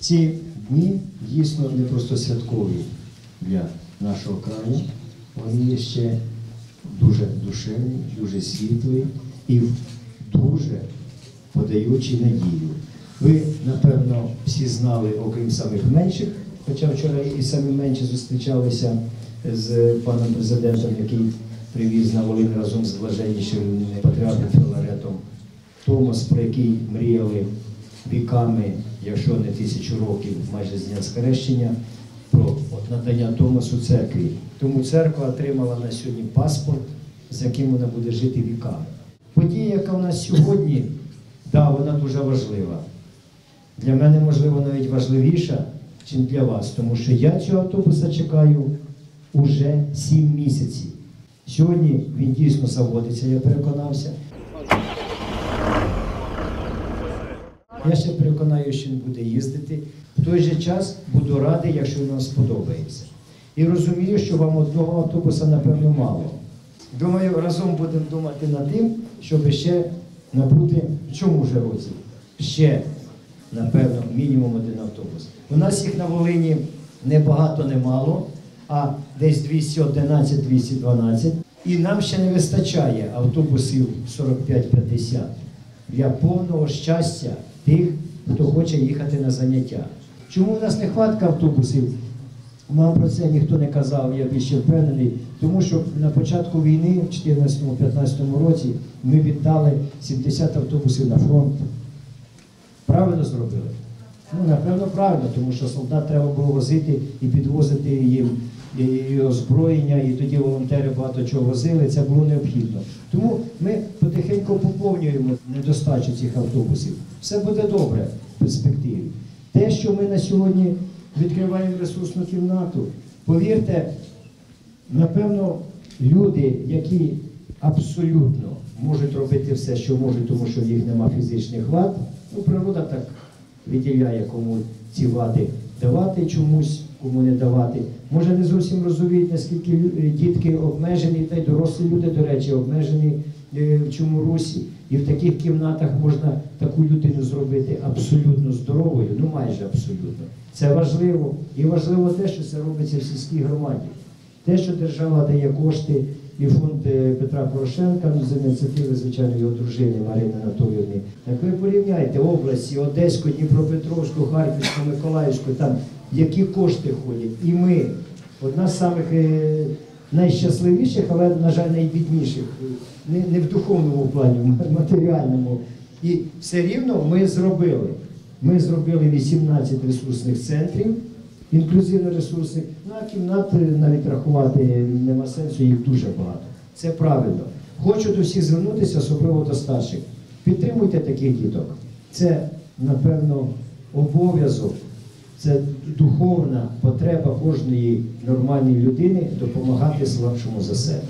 Ці дні дійсно не просто святкові для нашого краю, вони є ще дуже душевні, дуже світлі і дуже подаючі надію. Ви, напевно, всі знали, окрім самих менших, хоча вчора і самі менші зустрічалися з паном президентом, який привіз на Волинь разом з блаженнішим патріархом Філаретом Томас, про який мріяли віками, якщо не тисячу років, майже з дня скрещення, про надання Томасу церкві. Тому церква отримала на сьогодні паспорт, з яким вона буде жити віками. Подія, яка у нас сьогодні, да, вона дуже важлива. Для мене, можливо, навіть важливіша, ніж для вас, тому що я цього автобуса чекаю уже 7 місяців. Сьогодні він дійсно заводиться, я переконався. Я ще переконаю, що він буде їздити. В той же час буду радий, якщо він вам сподобається. І розумію, що вам одного автобуса, напевно, мало. Думаю, разом будемо думати над тим, щоб ще набути в цьому ж році ще, напевно, мінімум один автобус. У нас їх на Волині не багато, не мало, а десь 211-212. І нам ще не вистачає автобусів 45-50 для повного щастя тих, хто хоче їхати на заняття. Чому в нас нехватка автобусів? Вам про це ніхто не казав, я більше впевнений. Тому що на початку війни, в 2014-2015 році, ми віддали 70 автобусів на фронт. Правильно зробили? Ну, напевно, правильно, тому що солдат треба було возити і підвозити їм і, озброєння, і тоді волонтери багато чого возили, це було необхідно. Тому ми потихеньку поповнюємо недостачу цих автобусів. Все буде добре в перспективі. Те, що ми на сьогодні відкриваємо ресурсну кімнату, повірте, напевно, люди, які абсолютно можуть робити все, що можуть, тому що в їх нема фізичних вад, ну, природа так виділяє, кому ці вади давати чомусь, кому не давати. Може не зовсім розуміють, наскільки е, дітки обмежені, та й дорослі люди, до речі, обмежені е, в цьому русі. І в таких кімнатах можна таку людину зробити абсолютно здоровою, ну майже абсолютно. Це важливо. І важливо те, що це робиться в сільській громаді. Те, що держава дає кошти і фонд е, Петра Порошенка ну, з ініціативи, звичайно, його дружини Марини Анатоліївни. Так ви порівняйте області, Одеську, Дніпропетровську, Харківську, Миколаївську, там які кошти ходять. І ми одна з самих е, найщасливіших, але, на жаль, найбідніших, е, не, не в духовному плані, в матеріальному. І все рівно ми зробили. Ми зробили 18 ресурсних центрів інклюзивно ресурсних. Ну а кімнат е, навіть рахувати нема сенсу, їх дуже багато. Це правильно. Хочу до всіх звернутися, особливо до старших. Підтримуйте таких діток. Це, напевно, обов'язок, це духовна потреба кожної нормальної людини допомагати слабшому за себе.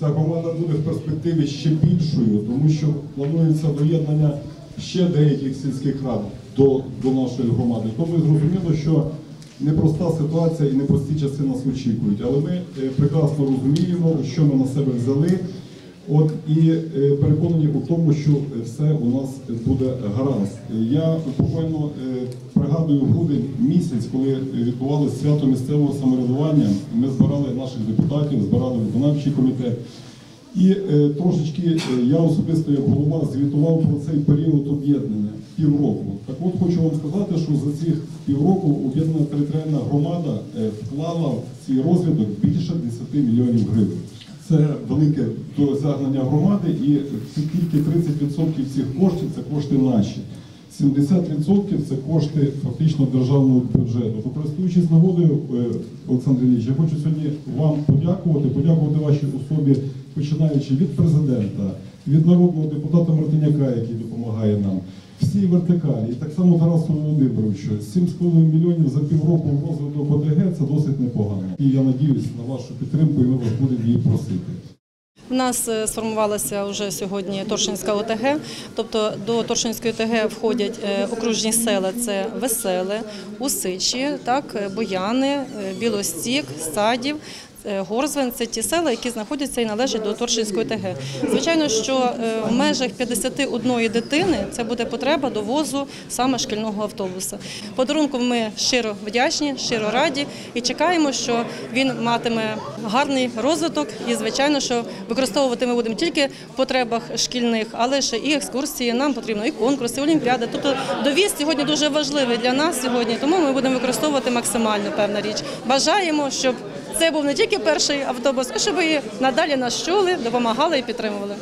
Ця команда буде в перспективі ще більшою, тому що планується доєднання ще деяких сільських рад до, до нашої громади. Тому зрозуміло, що непроста ситуація і непрості часи нас очікують. Але ми е, прекрасно розуміємо, що ми на себе взяли. От і е, переконані у тому, що все у нас буде гаразд. Я буквально е, пригадую грудень місяць, коли відбувалося свято місцевого самоврядування. Ми збирали наших депутатів, збирали виконавчий комітет. І е, трошечки е, я особисто як голова звітував про цей період об'єднання півроку. Так от хочу вам сказати, що за цих півроку об'єднана територіальна громада е, вклала в цей розвиток більше 10 мільйонів гривень. Це велике досягнення громади, і тільки 30% цих коштів це кошти наші. 70% це кошти фактично державного бюджету. То нагодою, е, Олександр Ілліч, я хочу сьогодні вам подякувати, подякувати вашій особі, починаючи від президента, від народного депутата Мартиняка, який допомагає нам, всій вертикалі, так само Тарасу Володимировичу. 7,5 мільйонів за півроку розвиток ОТГ це досить непогано. І я надіюсь на вашу підтримку, і ми вас будемо її просити. У нас е, сформувалася вже сьогодні Торшинська ОТГ. Тобто до Торшинської ОТГ входять е, окружні села: це Веселе, Усичі, так, е, Бояни, Білостік, Садів. Е, Горзвин це ті села, які знаходяться і належать до Торшинської ТГ. Звичайно, що е, в межах 51 дитини це буде потреба довозу саме шкільного автобуса. Подарунку ми щиро вдячні, щиро раді і чекаємо, що він матиме гарний розвиток. І звичайно, що використовувати ми будемо тільки в потребах шкільних, але ще і екскурсії. Нам потрібно і конкурси, і олімпіади. Тобто довіз сьогодні дуже важливий для нас сьогодні, тому ми будемо використовувати максимально певна річ. Бажаємо, щоб це був не тільки перший автобус, а щоб і надалі нас чули, допомагали і підтримували.